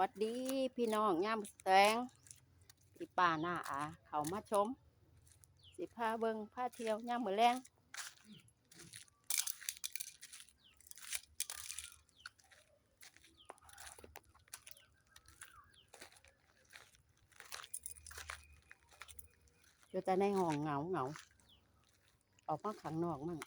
วัดดีพี่น้องย่ามแสงพี่ป้าหน้าอาเขามาชม สิพาเบิงพาเที่ยวย่ามมือแรงอยู่แต่ในห้องเหงาเหงาออกมาข้างนอกมั่ง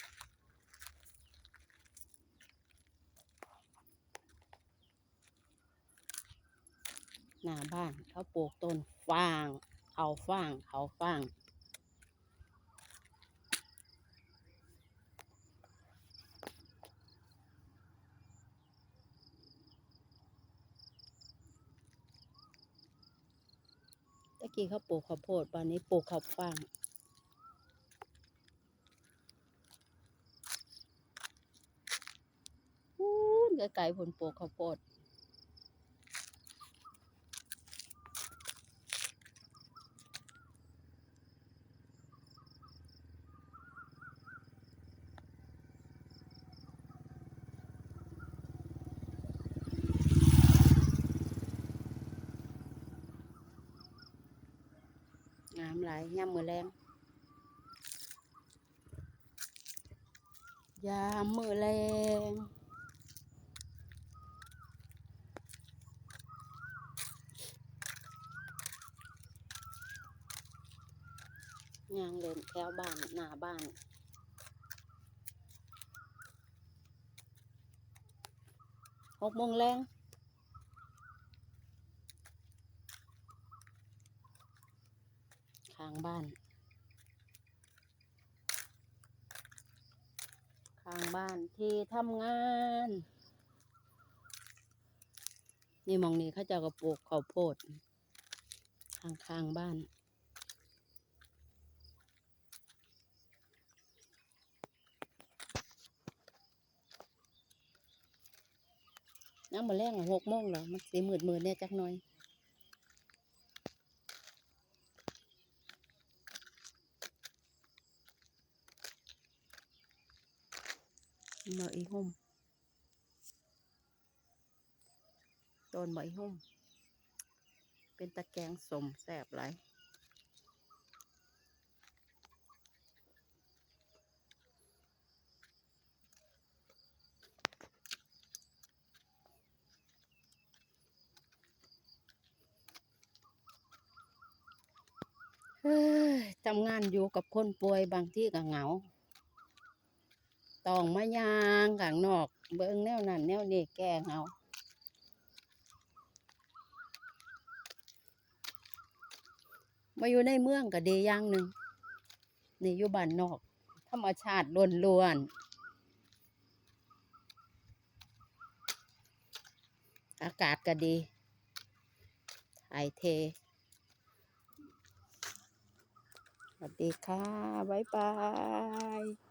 หน้าบ้านเขาปลูกต้นฟางเขาฟางเขาฟางตะกี้เขาปลูกข้าวโพดวันนี้ปลูกข้าวฟางพูนไกลๆผลปลูกข้าวโพด งามหลายย่ำมือแรงยา ทางบ้านหน้างแรงข้างบ้านข้างบ้านที่ทำงาน นี่มองนี้เขาจะกระปลูกข้าวโพดข้างข้างบ้าน น้ำมาแรงหกโมงแล้วมันสีมืดมืดๆเนี่ยจักหน่อย หมออีหุ่มต้นหมออีหุ่ม เป็นตะแกงสมแสบหลทำงานอยู่กับคนป่วยบางที่ก็เหงา ต้องมายางข้างนอก เบิ่งแนวนั้นแนวนี้แก้เหงามาอยู่ในเมืองก็ดีอย่างหนึ่งนี่อยู่บ้านนอก ธรรมชาติล้วนๆอากาศก็ดีถ่ายเทสวัสดีค่ะ บ๊ายบาย